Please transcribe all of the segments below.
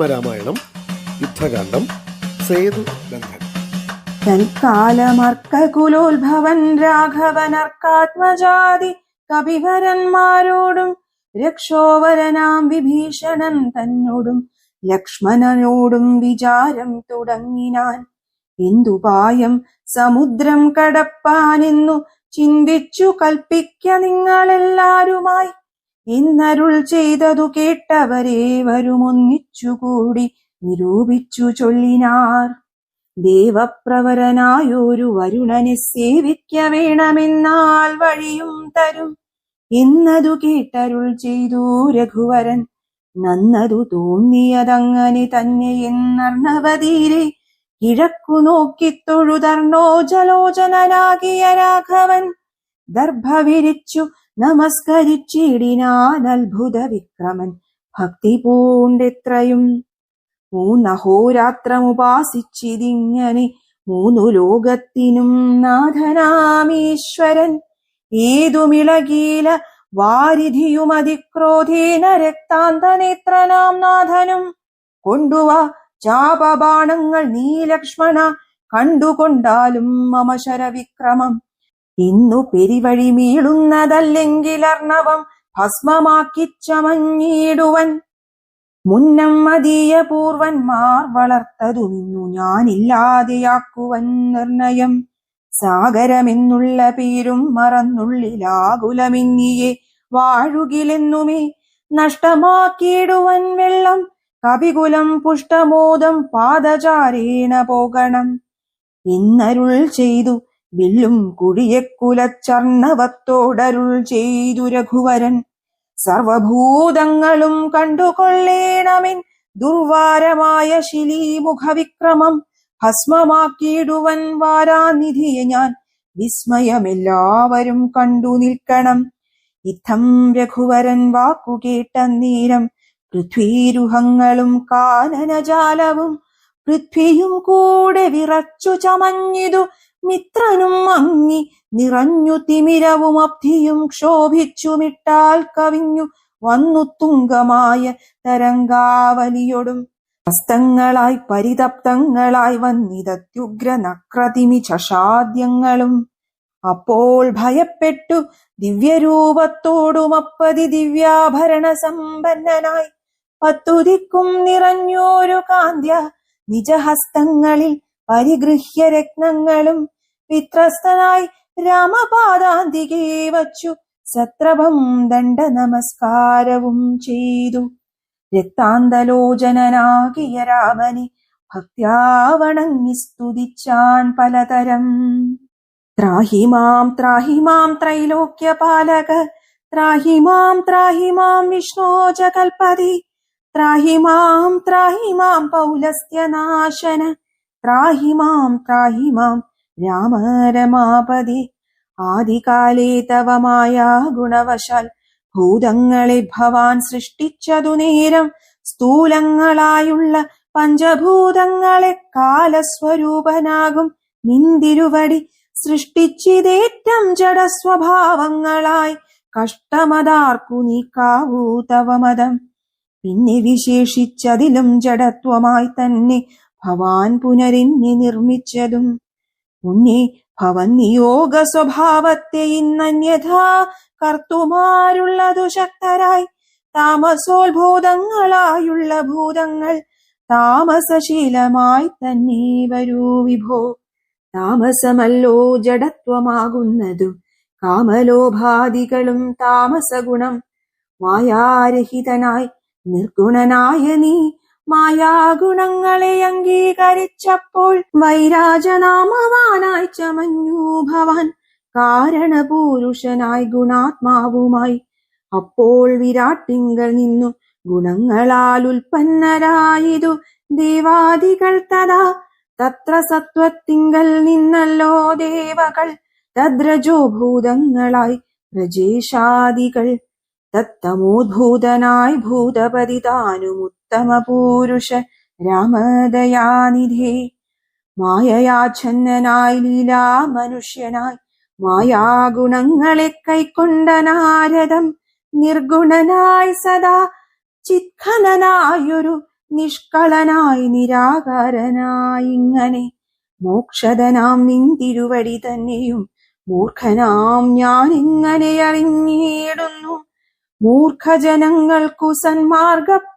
അധ്യാത്മരാമായണം യുദ്ധകാന്ഡം സേതു ബന്ധൻ. തൽക്കാലമർക്കകുലോത്ഭവൻ രാഘവനർക്കാത്മജാതി കവിവരന്മാരോടും രക്ഷോവരനാം വിഭീഷണൻ തന്നോടും ലക്ഷ്മണനോടും വിചാരം തുടങ്ങിനാൻ. എന്തുപായം സമുദ്രം കടപ്പാനെന്നു ചിന്തിച്ചു കൽപ്പിക്ക നിങ്ങളെല്ലാരുമായി. എന്നരുൾ ചെയ്തതു കേട്ടവരേവരുമൊന്നിച്ചുകൂടി നിരൂപിച്ചു ചൊല്ലിനാർ. ദേവപ്രവരനായൊരു വരുണനെ സേവിക്ക വേണമെന്നാൽ വഴിയും തരും. എന്നതു കേട്ടരുൾ ചെയ്തു രഘുവരൻ നന്നതു തോന്നിയതങ്ങനെ തന്നെ എന്നർണവതീരെ കിഴക്കു നോക്കി തൊഴുതർണോ ജലോചനനാകിയ രാഘവൻ. ദർഭ വിരിച്ചു നമസ്കരിച്ചിടിനാൻ അത്ഭുത വിക്രമൻ ഭക്തി പൂണ്ടെത്രയും? മൂന്നഹോരാത്രമുപാസിച്ചിതിങ്ങനെ മൂന്നു ലോകത്തിനും നാഥനാമീശ്വരൻ. ഏതുമിളകീല വാരിധിയുമതിക്രോധീന രക്താന്തനേത്രനാം നാഥനും. കൊണ്ടുവാ ചാപബാണങ്ങൾ നീ ലക്ഷ്മണ കണ്ടുകൊണ്ടാലും മമ ശരവിക്രമം ഇന്നു പെരിവഴി മീളുന്നതല്ലെങ്കിൽ അർണവം ഭസ്മമാക്കി ചമഞ്ഞിടുവൻ. മുന്നം മതീയ പൂർവന്മാർ വളർത്തതു നിന്നു ഞാനില്ലാതെയാക്കുവൻ നിർണയം. സാഗരമെന്നുള്ള പേരും മറന്നുള്ളിലാകുലമിന്നിയെ വാഴുകിലെന്നുമേ നഷ്ടമാക്കിയിടുവൻ വെള്ളം. കവികുലം പുഷ്ടമോദം പാദചാരേണ പോകണം. എന്നരുൾ ചെയ്തു വില്ലും കുടിയക്കുലച്ചർണവത്തോടരുൾ ചെയ്തു രഘുവരൻ. സർവഭൂതങ്ങളും കണ്ടുകൊള്ളേണമിൻ ദുർവാരമായ ശിലീമുഖവിക്രമം. ഭസ്മമാക്കിയിടുവൻ വാരാനിധിയെ ഞാൻ വിസ്മയമെല്ലാവരും കണ്ടു നിൽക്കണം. ഇത്തം രഘുവരൻ വാക്കുകേട്ട നീരം പൃഥ്വീരുഹങ്ങളും കാനനജാലവും പൃഥ്വിയും കൂടെ വിറച്ചു ചമഞ്ഞിതു മിത്രനും മങ്ങി നിറഞ്ഞു തിമിരവും അബ്ധിയും ക്ഷോഭിച്ചുമിട്ടാൽ കവിഞ്ഞു വന്നു തുങ്കമായ തരംഗാവലിയൊടും. ഹസ്തങ്ങളായി പരിതപ്തങ്ങളായി വന്നിതത്യുഗ്ര നക്രതിമി ചഷാദ്യങ്ങളും. അപ്പോൾ ഭയപ്പെട്ടു ദിവ്യരൂപത്തോടുമപ്പതി ദിവ്യാഭരണ സമ്പന്നനായി പത്തുതിക്കും നിറഞ്ഞോരു കാന്ത്യ നിജഹസ്തങ്ങളിൽ പരിഗൃഹ്യ രത്നങ്ങളും വിത്രസ്തനായി രാമപാദാന്തികേ വച്ചു. സത്രഭം ദണ്ഡ നമസ്കാരവും ചെയ്തു. രക്താന്തലോചനനാകിയ രാമനെ ഭക്യാവണങ്ങി സ്തുതിച്ചാൻ പലതരം. ത്രാഹി മാം ത്രാഹി മാം ത്രൈലോക്യപാലക. ത്രാഹി മാം ത്രാഹി മാം വിഷ്ണോ മാം ത്രാഹി മാം പൗലസ്ത്യനാശന. ത്രാഹി മാം ത്രാഹി മാം രാമ രമാപതി. ആദികാലേ തവ മായാ ഗുണവശാൽ ഭൂതങ്ങളെ ഭവാൻ സൃഷ്ടിച്ചതു നേരം സ്ഥൂലങ്ങളായുള്ള പഞ്ചഭൂതങ്ങളെ കാലസ്വരൂപനാകും. നിന്തിരുവടി സൃഷ്ടിച്ചിതേറ്റം ജഡസ്വഭാവങ്ങളായി കഷ്ടമതാർക്കു നീക്കാവൂ കാവൂതവമതം മതം. പിന്നെ വിശേഷിച്ചതിലും ജഡത്വമായി തന്നെ ഭവാൻ പുനരിന്നി നിർമ്മിച്ചതും. മുന്നേ ഭവൻ നിയോഗ സ്വഭാവത്തെ ഇന്നന്യഥാ കർത്തുമാരുള്ളതു ശക്തരായി താമസോത്ഭൂതങ്ങളായുള്ള ഭൂതങ്ങൾ താമസശീലമായി തന്നെ വരൂ വിഭോ. താമസമല്ലോ ജഡത്വമാകുന്നതു. കാമലോഭാദികളും താമസഗുണം. മായാരഹിതനായി നിർഗുണനായ നീ മായാഗുണങ്ങളെ അംഗീകരിച്ചപ്പോൾ വൈരാജനാമവാനായി ചമഞ്ഞു ഭവാൻ കാരണപൂരുഷനായി ഗുണാത്മാവുമായി. അപ്പോൾ വിരാട്ടിങ്കൽ നിന്നു ഗുണങ്ങളാൽ ഉൽപ്പന്നരായതു. ദേവാദികൾ തഥാ തത്ര സത്വത്തിങ്കൽ നിന്നല്ലോ ദേവകൾ. തദ്രജോ ഭൂതങ്ങളായി പ്രജേശാദികൾ തത്തമോദ്ഭൂതനായി ഭൂതപതി താനുമുത്തമ പൂരുഷ രാമദയാനിധേ. മായയാച്ഛന്നനായി ലീലാ മനുഷ്യനായി മായാഗുണങ്ങളെ കൈക്കൊണ്ട നാരദം നിർഗുണനായി സദാ ചിത്ഖനനായൊരു നിഷ്കളനായി നിരാകാരനായി ഇങ്ങനെ മോക്ഷതനാം നിൻ തിരുവടി തന്നെയും മൂർഖനാം ഞാൻ ഇങ്ങനെ അറിഞ്ഞിടുന്നു. മൂർഖജനങ്ങൾക്കു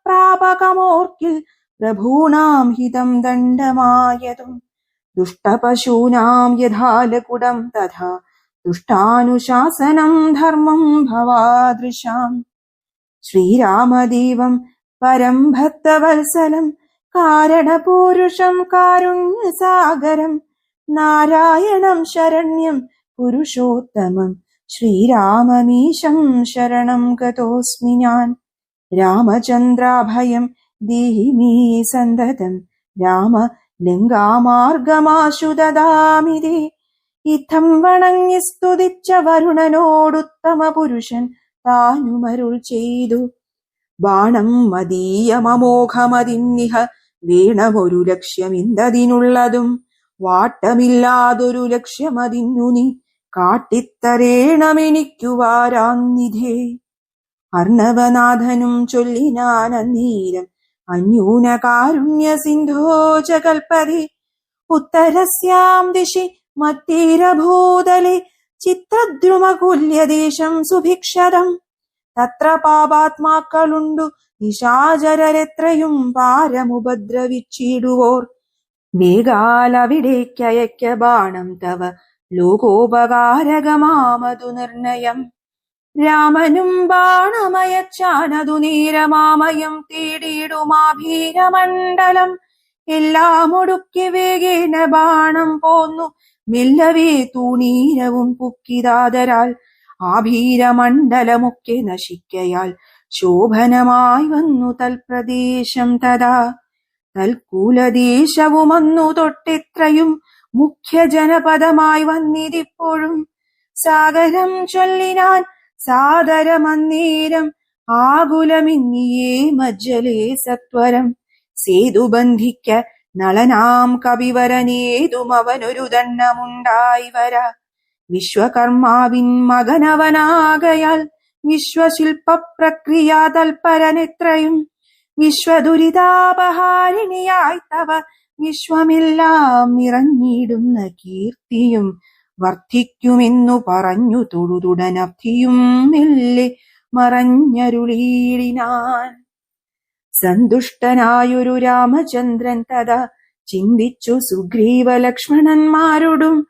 സന്മാർഗപ്രാപകമോർക്കിൽ പ്രഭൂണാം ഹിതം ദണ്ഡമായതും ദുഷ്ടപശൂനാം യഥാലകുടം തഥാ ദുഷ്ടാനുശാസനം ധർമ്മം ഭവാദൃശാം. ശ്രീരാമദേവം പരം ഭക്തവത്സലം കാരണപൂരുഷം കാരുണ്യസാഗരം നാരായണം ശരണ്യം പുരുഷോത്തമം ശ്രീരാമമീശം ശരണം ഗതോസ്മി ഞാൻ. രാമചന്ദ്രാഭയം ദേഹി മേ സന്തതം. രാമ ലിംഗാമാർഗമാശു ദദാമിതേ ഇത്തം വണങ്ങി സ്തുതിച്ച വരുണനോടുത്തമ പുരുഷൻ താനുമരുൾ ചെയ്തു. ബാണം മദീയമമോഘമതിന്നിഹ വീണമൊരു ലക്ഷ്യമിന്തതിനുള്ളതും വാട്ടമില്ലാതൊരു ലക്ഷ്യമതിന്നു നീ. അർണവനാഥനും ചൊല്ലിനാനീരം അന്യൂനകാരുണ്യ അന്യൂന കാരുണ്യ സിന്ധോജ കൽപ്പതി ഉത്തരസ്യാം ദിശി മത്തീരഭൂതലെ ചിത്രദ്രുമകുല്യദേശം സുഭിക്ഷതം. തത്ര പാപാത്മാക്കളുണ്ടു നിശാചരരെത്രയും പാരമുപദ്രവിച്ചിടുവോർ. വേഗാലവിടേക്കയക്ക ബാണം തവ ലോകോപകാരകമാമതു നിർണയം. രാമനും ബാണമയച്ചാനതു നീരമാമയം തേടിയിടുമാഭീരമണ്ഡലം എല്ലാം ഒടുക്കി വേഗേന ബാണം പോന്നു. മെല്ലവേ തൂണീരവും പുക്കിതാതരാൽ. ആഭീരമണ്ഡലമൊക്കെ നശിക്കയാൽ ശോഭനമായി വന്നു തൽപ്രദേശം തഥാ. തൽക്കൂലദേശവുമന്നു തൊട്ടിത്രയും മുഖ്യ ജനപദമായി വന്നിതിപ്പോഴും. സാഗരം ചൊല്ലിനാൻ സാദരമന്നേരം ആകുലമിന്നിയേ മജ്ജലേ സത്വരം. സേതുബന്ധിക്ക നളനാം കവിവരനേതും അവനൊരു ദണ്ണമുണ്ടായി വര. വിശ്വകർമാവിൻ മകനവനാകയാൽ വിശ്വശില്പ പ്രക്രിയ തൽപരനെത്രയും. വിശ്വദുരിതാപഹാരിണിയായി തവ വിശ്വമെല്ലാം നിറഞ്ഞിടുന്ന കീർത്തിയും വർദ്ധിക്കുമെന്നു പറഞ്ഞു തൊഴുതുടനബ്ധിയും മെല്ലെ മറഞ്ഞരുളീടിനാൻ. സന്തുഷ്ടനായൊരു രാമചന്ദ്രൻ തഥാ ചിന്തിച്ചു സുഗ്രീവ ലക്ഷ്മണന്മാരോടും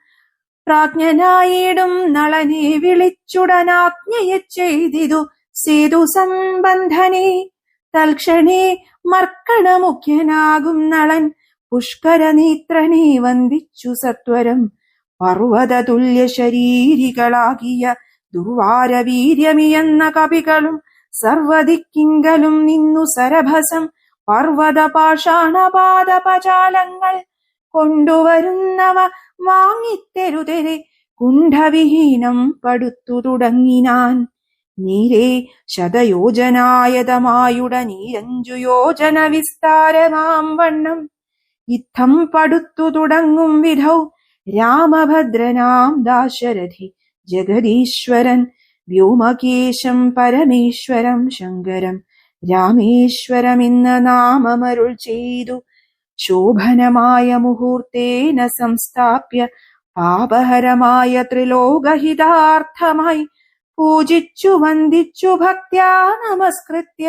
പ്രാജ്ഞനായിടും നളനെ വിളിച്ചുടനാജ്ഞയെ ചെയ്തിതു സേതു സംബന്ധനെ. തൽക്ഷണേ മർക്കണമുഖ്യനാകും നളൻ. പുഷ്കരനേത്രനെ വന്ദിച്ചു സത്വരം പർവത തുല്യ ശരീരികളാകിയ ദുർവാരവീര്യമിയെന്ന കവികളും സർവദിക്കിങ്കലും നിന്നു സരഭസം പർവത പാഷാണപാദപചാലങ്ങൾ കൊണ്ടുവരുന്നവ വാങ്ങിത്തെരുതെരെ കുണ്ഠവിഹീനം പടുത്തു തുടങ്ങിനാൻ. നീരേ ശതയോജനായതമായുട നീരഞ്ചു യോജന വിസ്താരമാം വണ്ണം. ഇത്തം പടുത്തു തുടങ്ങും വിധൗ രാമഭദ്രനാം ദാശരഥി ജഗദീശ്വരൻ വ്യോമകേശം പരമേശ്വരം ശങ്കരം രാമേശ്വരമെന്ന നാമമരുൾ ചെയ്തു. ശോഭനമായ മുഹൂർത്തേന സംസ്ഥാപ്യ പാപഹരമായ ത്രിലോകഹിതാർത്ഥമായി പൂജിച്ചു വന്ദിച്ചു ഭക്ത്യാ നമസ്കൃത്യ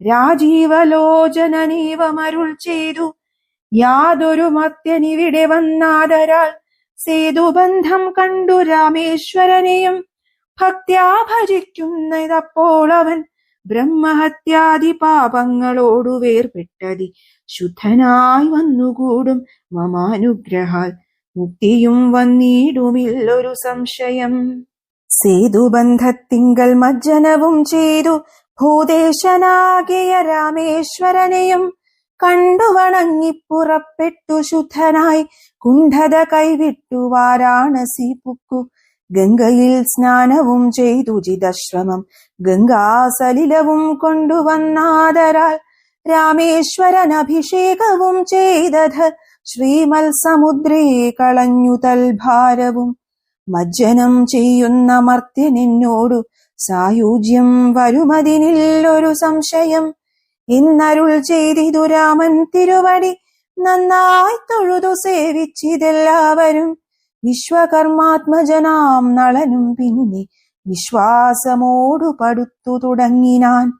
രാജീവലോചനനീവമരുൾ ചെയ്തു. യാതൊരു മത്യനിവിടെ വന്നാദരാൽ സേതുബന്ധം കണ്ടു രാമേശ്വരനെയും. ഭക്ത്യാ ഭജിക്കുന്നതപ്പോൾ അവൻ ബ്രഹ്മഹത്യാദി പാപങ്ങളോടു വേർപെട്ടതി. ശുദ്ധനായി വന്നുകൂടും മമാനുഗ്രഹാൽ. മുക്തിയും വന്നിടുമില്ലൊരു സംശയം. സേതുബന്ധത്തിങ്കൽ മജ്ജനവും ചെയ്തു ഭൂദേശനാകിയ രാമേശ്വരനെയും കണ്ടു വണങ്ങിപ്പുറപ്പെട്ടു ശുദ്ധനായി കുണ്ഠത കൈവിട്ടു വാരാണസി പുക്കു. ഗംഗയിൽ സ്നാനവും ചെയ്തു ജിതശ്രമം ഗംഗാസലിലവും കൊണ്ടുവന്നാദരാൽ രാമേശ്വരൻ അഭിഷേകവും ചെയ്തത്. ശ്രീമൽ സമുദ്രേ കളഞ്ഞു തൽഭാരവും. മജ്ജനം ചെയ്യുന്ന മർത്യനെന്നോടു സായുജ്യം വരുമതിനില്ലൊരു സംശയം. ഇന്നരുൾ ചെയ്തിതു രാമൻ തിരുവടി. നന്നായി തൊഴുതു സേവിച്ചിതെല്ലാവരും വിശ്വകർമാത്മജനാം നളനും പിന്നെ വിശ്വാസമോടു പടുത്തു തുടങ്ങിനാൻ.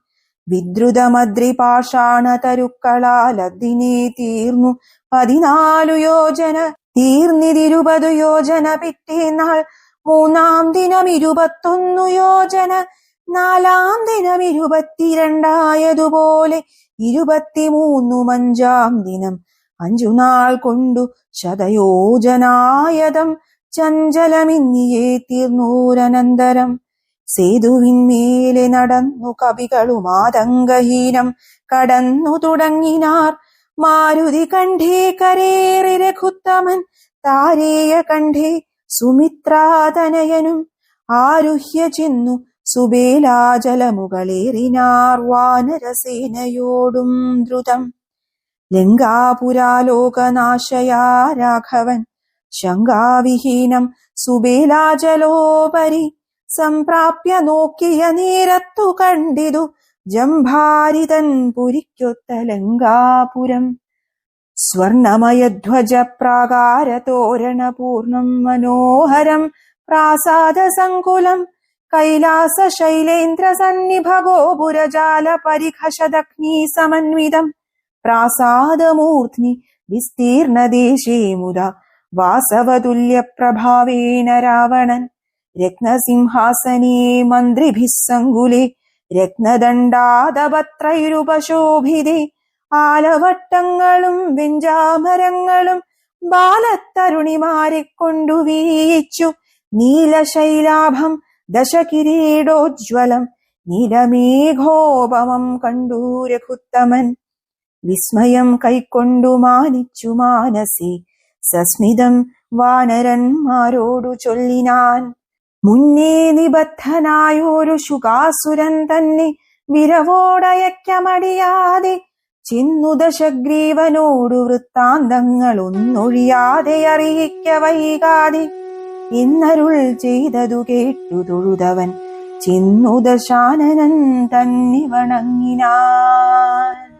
വിദ്രുതമദ്രിപാഷാണ തരുക്കളാൽ അതിനെ തീർന്നു. പതിനാലു യോജന തീർന്നിതിരുപതു യോജന പിറ്റേന്നാൾ മൂന്നാം ദിനം ഇരുപത്തൊന്നു യോജന നാലാം ദിനം ഇരുപത്തിരണ്ടായതുപോലെ ഇരുപത്തിമൂന്നും അഞ്ചാം ദിനം അഞ്ചു നാൾ കൊണ്ടു ശതയോജനായതം ചഞ്ചലമിന്നിയേ തീർന്നൂരനന്തരം. സേതുവിന്മേലെ നടന്നു കവികളും ആതങ്കഹീനം കടന്നു തുടങ്ങിനാർ. മാരുതി കണ്ഠേ കരേറി രഘുത്തമൻ താരേയ കണ്ഠേ സുമിത്രാതനയനും. ആരുഹ്യ ചെന്നു സുബേലാജലമുകളേറിനാർ വാനരസേനയോടും ദ്രുതം. ലങ്കാപുരാലോകനാശയാ രാഘവൻ ശങ്കാവിഹീനം സുബേലാജലോപരി സംപ്രാപ്യ നോക്കിയ നേരത്തു കണ്ടിതു ജംഭാരിതൻ പുരിക്കൊത്ത ലങ്കാപുരം. സ്വർണമയധ്വജ പ്രാകാര തോരണ പൂർണം മനോഹരം പ്രാസാദ സങ്കുലം കൈലാസ ശൈലേന്ദ്ര സന്നിഭ ഗോപുരജാല സമന്വിതം പ്രാസാദമൂർധ്നി വിസ്തീർണദേശേ മുദ വാസവതുല്യ പ്രഭാവേന രാവണൻ. രത്നസിംഹാസനേ മന്ത്രിഭിः സങ്കുലേ ആലവട്ടങ്ങളും വെഞ്ചാമരങ്ങളും ബാലത്തരുണിമാരെ കൊണ്ടു വീയിച്ചു നീലശൈലാഭം ദശകിരീടോജ്വലം നീലമേഘോപമം കണ്ടു രഘുത്തമൻ. വിസ്മയം കൈക്കൊണ്ടു മാനിച്ചു മാനസി. സസ്മിതം വാനരന്മാരോടു ചൊല്ലിനാൻ. മുന്നേ നിബദ്ധനായൊരു ശുകാസുരൻ തന്നെ വിരവോടയക്കമടിയാതെ ചിന്നുദശഗ്രീവനോടു വൃത്താന്തങ്ങളൊന്നൊഴിയാതെ അറിയിക്ക വൈകാതെ ഇന്നരുൾ ചെയ്തതു കേട്ടു തൊഴുതവൻ. ചിന്നുദശാനനൻ തന്നെ വണങ്ങിനാൻ.